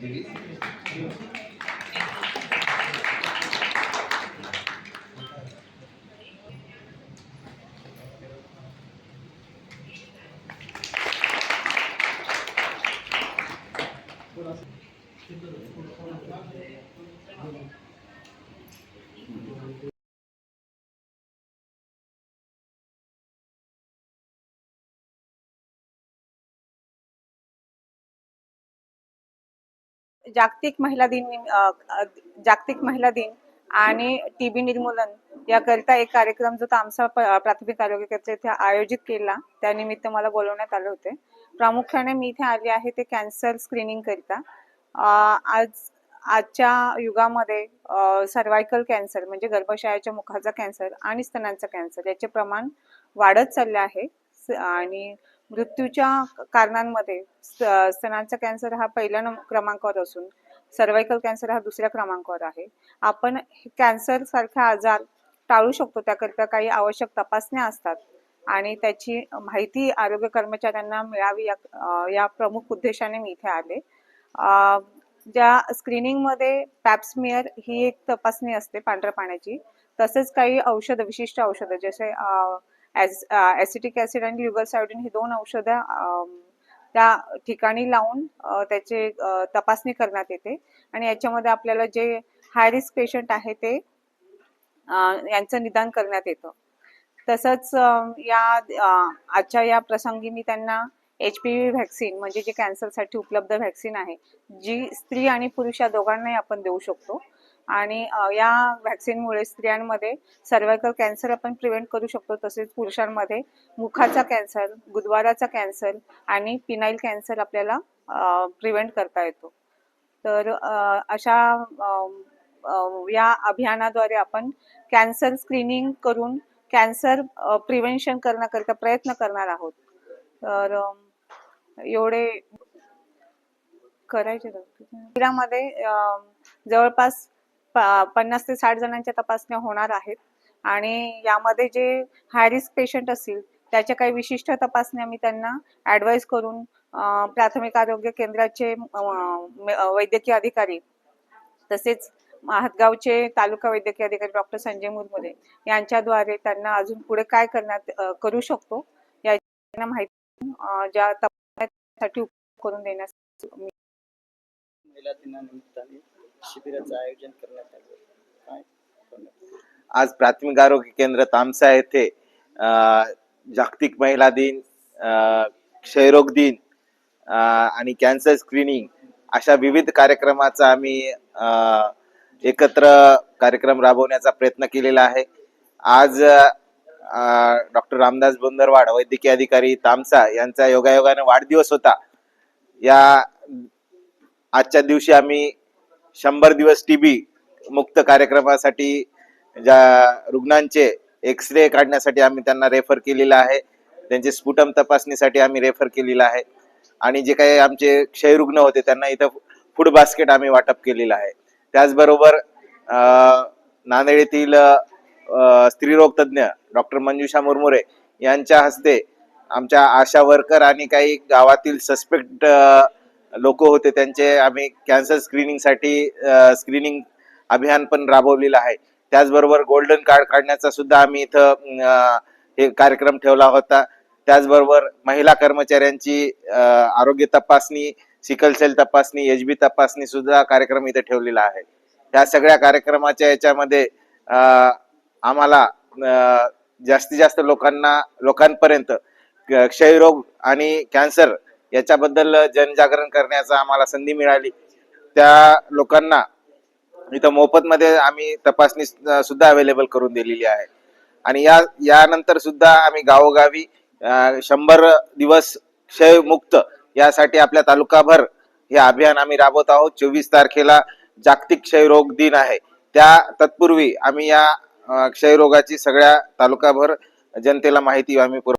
দেখি Thank you. जागतिक महिला दिन जागतिक महिला दिन आणि टीबी निर्मूलन याकरिता एक कार्यक्रम जो तामसा प्राथमिक आरोग्य केंद्र इथे आयोजित केला त्यानिमित्त मला बोलवण्यात आले होते. प्रामुख्याने मी इथे आली आहे ते कॅन्सर स्क्रीनिंग करिता. आज आजच्या युगामध्ये सर्वायकल कॅन्सर म्हणजे गर्भाशयाच्या मुखाचा कॅन्सर आणि स्तनांचा कॅन्सर याचे प्रमाण वाढत चालले आहे. आणि मृत्यूच्या कारणांमध्ये स्तनाचा स्तनांचा कॅन्सर हा पहिल्या क्रमांकावर असून सर्वायकल कॅन्सर हा दुसऱ्या क्रमांकावर आहे. आपण कॅन्सर सारखा आजार टाळू शकतो त्याकरिता काही आवश्यक तपासण्या असतात आणि त्याची माहिती आरोग्य कर्मचाऱ्यांना मिळावी या या प्रमुख उद्देशाने मी इथे आले. ज्या स्क्रीनिंगमध्ये पॅप्समिअर ही एक तपासणी असते पांढऱ्या पाण्याची तसेच काही औषध विशिष्ट औषधं जसे ॲसिटिक ॲसिड आणि ल्युगलसायडिन ही दोन औषधं त्या ठिकाणी लावून त्याचे तपासणी करण्यात येते. आणि याच्यामध्ये आपल्याला जे हाय रिस्क पेशंट आहे ते यांचं निदान करण्यात येतं. तसंच या आजच्या या प्रसंगी मी त्यांना एच पी व्ही व्हॅक्सिन म्हणजे जे कॅन्सरसाठी उपलब्ध व्हॅक्सिन आहे जी स्त्री आणि पुरुष या दोघांनाही आपण देऊ शकतो. आणि या व्हॅक्सिनमुळे स्त्रियांमध्ये सर्वायकल कॅन्सर आपण प्रिव्हेंट करू शकतो तसेच पुरुषांमध्ये मुखाचा कॅन्सर गुदवाराचा कॅन्सर आणि पिनाईल कॅन्सर आपल्याला प्रिव्हेंट करता येतो. तर अशा या अभियानाद्वारे आपण कॅन्सर स्क्रीनिंग करून कॅन्सर प्रिव्हेन्शन करण्याकरिता प्रयत्न करणार आहोत. तर एवढे करायचे शरीरामध्ये जवळपास पन्नास ते साठ जणांच्या तपासण्या होणार आहेत. आणि यामध्ये जे हाय रिस्क पेशंट असतील त्याच्या काही विशिष्ट तपासण्या मी त्यांना ऍडवाईस करून प्राथमिक आरोग्य केंद्राचे वैद्यकीय अधिकारी तसेच हातगावचे तालुका वैद्यकीय अधिकारी डॉक्टर संजय मुरमुरे यांच्याद्वारे त्यांना अजून पुढे काय करण्यात करू शकतो या माहिती ज्या तपासण्यासाठी उपयोग करून देण्यास महिला दिनानिमित्ताने शिबिराचं आयोजन करण्यात आलं. काय आज प्राथमिक आरोग्य केंद्र तामसा येथे जागतिक महिला दिन क्षयरोग दिन आणि कॅन्सर स्क्रीनिंग अशा विविध कार्यक्रमाचा आम्ही एकत्र कार्यक्रम राबवण्याचा प्रयत्न केलेला आहे. आज डॉक्टर रामदास बोंदरवाड वैद्यकीय अधिकारी तामसा यांचा योगायोगाने वाढदिवस होता. या आजच्या दिवशी आम्ही शंभर दिवस टीबी मुक्त कार्यक्रमासाठी ज्या रुग्णांचे एक्स रे काढण्यासाठी आम्ही त्यांना रेफर केलेलं आहे. त्यांचे स्फुटम तपासणीसाठी आम्ही रेफर केलेलं आहे. आणि जे काही आमचे क्षयरुग्ण होते त्यांना इथं फूड बास्केट आम्ही वाटप केलेलं आहे. त्याचबरोबर नांदेड येथील स्त्रीरोग तज्ज्ञ डॉक्टर मंजुषा मुरमुरे यांच्या हस्ते आमच्या आशा वर्कर आणि काही गावातील सस्पेक्ट लोक होते त्यांचे आम्ही कॅन्सर स्क्रीनिंगसाठी स्क्रीनिंग अभियान पण राबवलेलं आहे. त्याचबरोबर गोल्डन कार्ड काढण्याचा सुद्धा आम्ही इथं हे कार्यक्रम ठेवला होता. त्याचबरोबर महिला कर्मचाऱ्यांची आरोग्य तपासणी सिकल सेल तपासणी एच बी तपासणी सुद्धा कार्यक्रम इथे ठेवलेला आहे. त्या सगळ्या कार्यक्रमाच्या याच्यामध्ये आम्हाला जास्तीत जास्त लोकांना लोकांपर्यंत क्षयरोग आणि कॅन्सर याच्याबद्दल जनजागरण करण्याचा आम्हाला संधी मिळाली. त्या लोकांना इथं मोफतमध्ये आम्ही तपासणी सुद्धा अवेलेबल करून दिलेली आहे. आणि या यानंतर सुद्धा आम्ही गावोगावी शंभर दिवस क्षयमुक्त यासाठी आपल्या तालुकाभर हे अभियान आम्ही राबवत आहोत. चोवीस तारखेला जागतिक क्षयरोग दिन आहे. त्या तत्पूर्वी आम्ही या क्षयरोगाची सगळ्या तालुकाभर जनतेला माहिती आम्ही पुरव